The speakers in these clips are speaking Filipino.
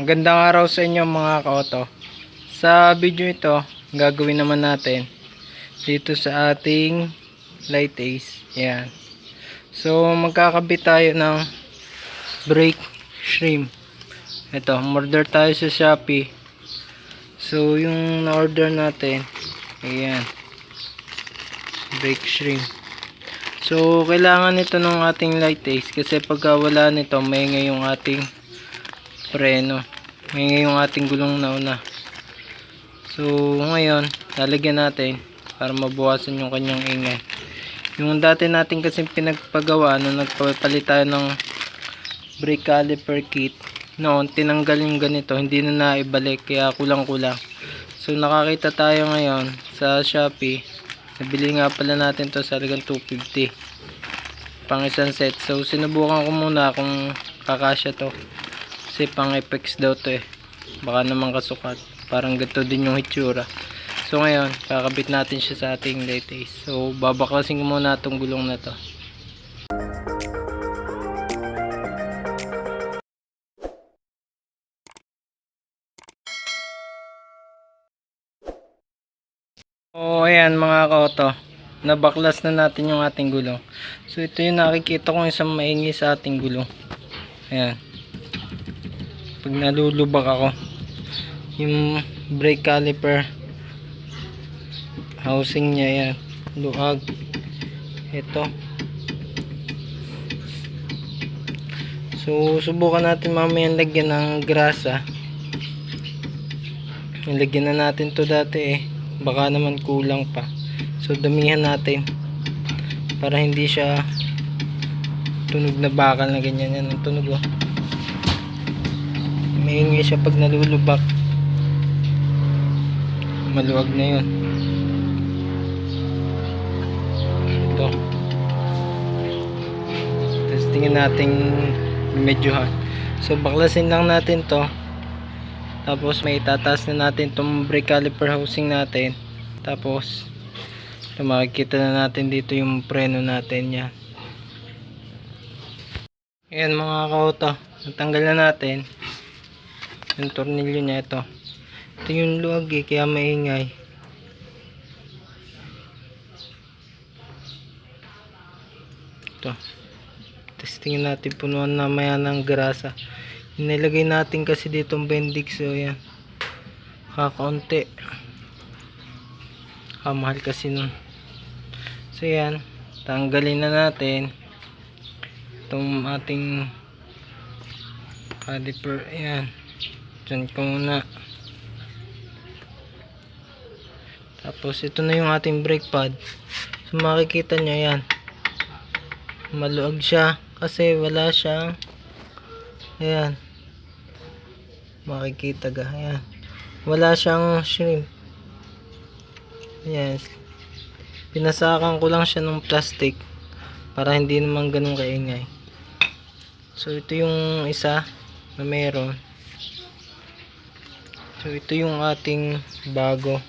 Magandang araw sa inyo mga kaoto. Sa video ito, gagawin naman natin dito sa ating light ace. Yan. So, magkakabit tayo ng brake shrimp. Ito, order tayo sa Shopee. So, yung na-order natin, ayan. Brake shrimp. So, kailangan ito ng ating light ace kasi pagka wala nito, may yung ating preno. May yung ating gulong na una. So, ngayon, lalagyan natin para mabawasan yung kanyang ingay. Yung dati natin kasi pinagpagawa nung nagpapalit tayo ng brake caliper kit noon, tinanggal yung ganito, hindi na naibalik kaya kulang-kulang. So, nakakita tayo ngayon sa Shopee. Nabili nga pala natin to sa halagang 250 pang isang set. So, sinubukan ko muna kung kakasya to. Kasi pang effects daw to eh. Baka naman kasukat. Parang ganito din yung hitsura. So, ngayon, kakabit natin siya sa ating ace. So, babaklasin ko muna itong gulong na to. So, ayan mga kaoto. Nabaklas na natin yung ating gulong. So, ito yung nakikita kong isang maingi sa ating gulong. Ayan. Pag nalulubak ako, yung brake caliper housing niya yan. Luag. Ito. So, subukan natin mamaya lagyan ng grasa. Nilagyan na natin to dati eh. Baka naman kulang pa. So, damihan natin. Para hindi siya tunog na bakal na ganyan yan. Ang tunog oh. Maingay siya pag nalulubak. Maluwag na yun. Ito. Tapos tingnan natin medyo ha. So baklasin lang natin to. Tapos may itataas na natin itong brake caliper housing natin. Tapos ito, makikita na natin dito yung preno natin yan. Ayan mga kauto. Natanggal na natin yung tornilyo niya ito. Ito yung luwag eh, kaya maingay. Ito. Testingin natin punuan na maya ng grasa. Nilagay natin kasi ditong bendix so yan. Kakaunti. Kamahal kasi nun. So yan. Tanggalin na natin itong ating caliper. Ayan. Diyan ko muna. Tapos ito na yung ating brake pad. So makikita nyo yan. Maluag siya kasi wala siyang ayan. Makikita ga. Ayan. Wala siyang shrimp. Yes. Pinasakan ko lang siya ng plastic para hindi naman ganun kaingay. So ito yung isa na meron. So ito yung ating bago.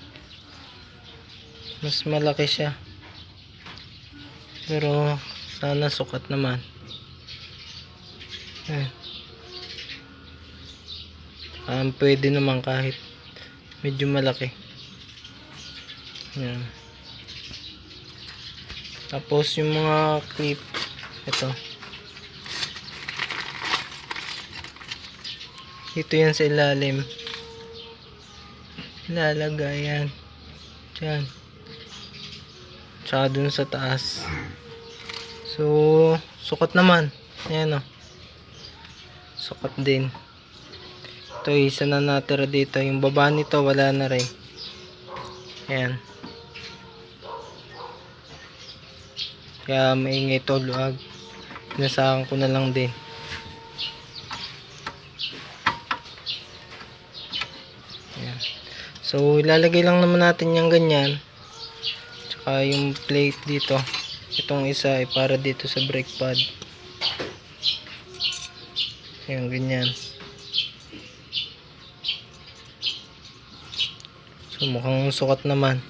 Mas malaki siya. Pero sana sukat naman. Eh. Um, pwede naman kahit medyo malaki. Yan. Tapos yung mga clip ito. Ito yan sa ilalim. Lalagay yan. Diyan. Tsaka dun sa taas. So, sukat naman. Ayan o. Sukat din. Ito, isa na natira dito. Yung baba nito, wala na rin. Ayan. Kaya maingay ito, luag. Pinasakan ko na lang din. Ayan. So, ilalagay lang naman natin yung ganyan. Tsaka yung plate dito. Itong isa ay para dito sa brake pad. Ayan, ganyan. So, mukhang sukat naman.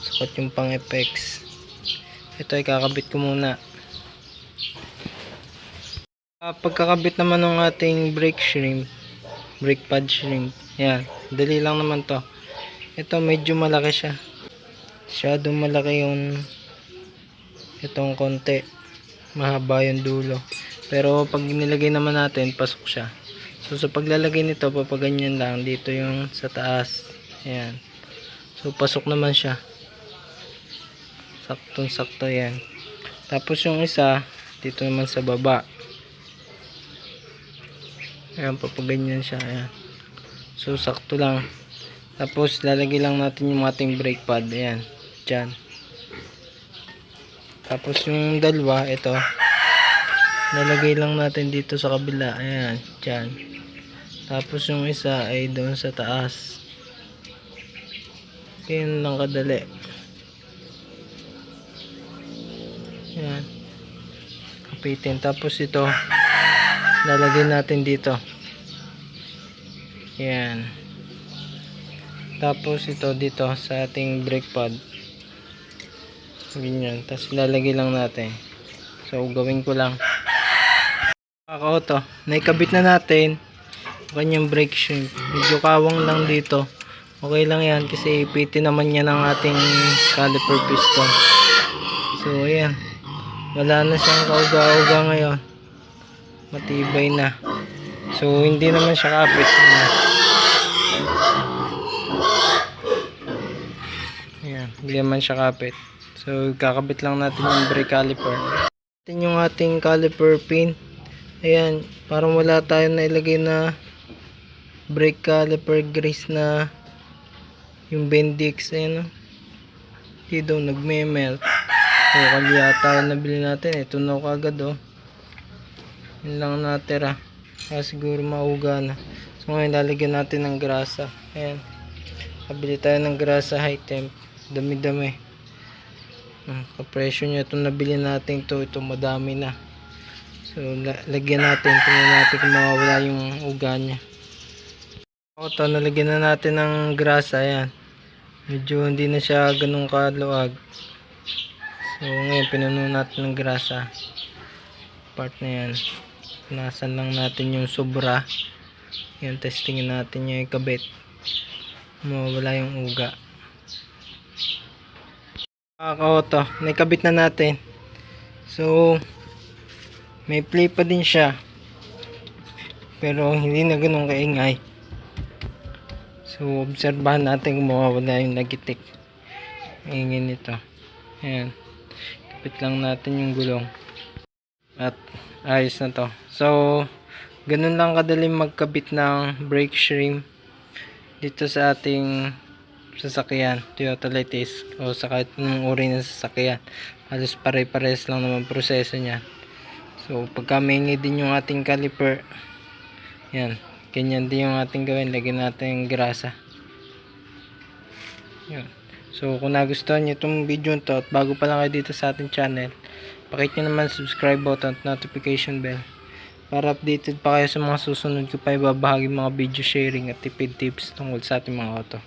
Sukat yung pang effects. Ito ay kakabit ko muna. Ah, pagkakabit naman ng ating brake shrimp, brake pad shrink. Yan, dali lang naman to. Ito medyo malaki siya. Masyado malaki yung itong konti. Mahaba yung dulo. Pero pag nilagay naman natin, pasok siya. So sa paglalagay nito, papaganyan lang. Dito yung sa taas. Ayan. So pasok naman siya. Saktong sakto yan. Tapos yung isa, dito naman sa baba. Ayan, papaganyan siya. Ayan. So sakto lang. Tapos lalagay lang natin yung ating brake pad. Ayan. Diyan. Tapos yung dalawa, ito. Lalagay lang natin dito sa kabila. Ayan. Diyan. Tapos yung isa ay doon sa taas. Ganyan lang kadali. Ayan. Kapitin. Tapos ito, lalagay natin dito. Ayan. Tapos ito dito sa ating brake pad. Ganyan. Tapos ilalagay lang natin. So, gawin ko lang. Kakauto. Naikabit na natin. Kanyang brake shrink. Medyo kawang lang dito. Okay lang yan kasi ipitin naman yan ng ating caliper piston. So, ayan. Wala na siyang kauga-uga ngayon. Matibay na. So, hindi naman siya kapit. Ayan, hindi naman siya kapit. So, kakabit lang natin yung brake caliper. Natin yung ating caliper pin. Ayan, parang wala tayong nailagay na brake caliper grease na yung Bendix. Ayan, oh. Hindi daw nagme-melt. So, kali yata yung nabili natin. Ito na kagad, oh. Yun lang natira. Kaya siguro mauga na. So, ngayon lalagyan natin ng grasa. Ayan. Kabili tayo ng grasa high temp. Dami-dami. Hmm, kapresyo niya itong nabili natin to ito madami na so la- lagyan natin tingnan natin kung mawawala yung uga niya o ito nalagyan na natin ng grasa ayan medyo hindi na siya ganun kaluag so ngayon pinuno natin ng grasa part na yan nasan lang natin yung sobra yan testingin natin yung ikabit mawawala yung uga Kakauto, naikabit na natin. So, may play pa din siya. Pero hindi na ganun kaingay. So, obserbahan natin kung mawawala yung nagitik. Ingin nito. Ayan. Kapit lang natin yung gulong. At ayos na to. So, ganun lang kadali magkabit ng brake shrim dito sa ating sasakyan Toyota Litis o sa kahit anong uri ng sasakyan. Halos pare-pares lang naman proseso niya so pagka maingi din yung ating caliper yan ganyan din yung ating gawin. Lagyan natin yung grasa. Yan so kung nagustuhan nyo itong video to at bago pa lang kayo dito sa ating channel pakit nyo naman subscribe button at notification bell para updated pa kayo sa mga susunod ko pa ibabahagi mga video sharing at tipid tips tungkol sa ating mga auto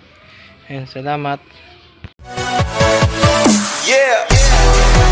Ayan, salamat. Yeah.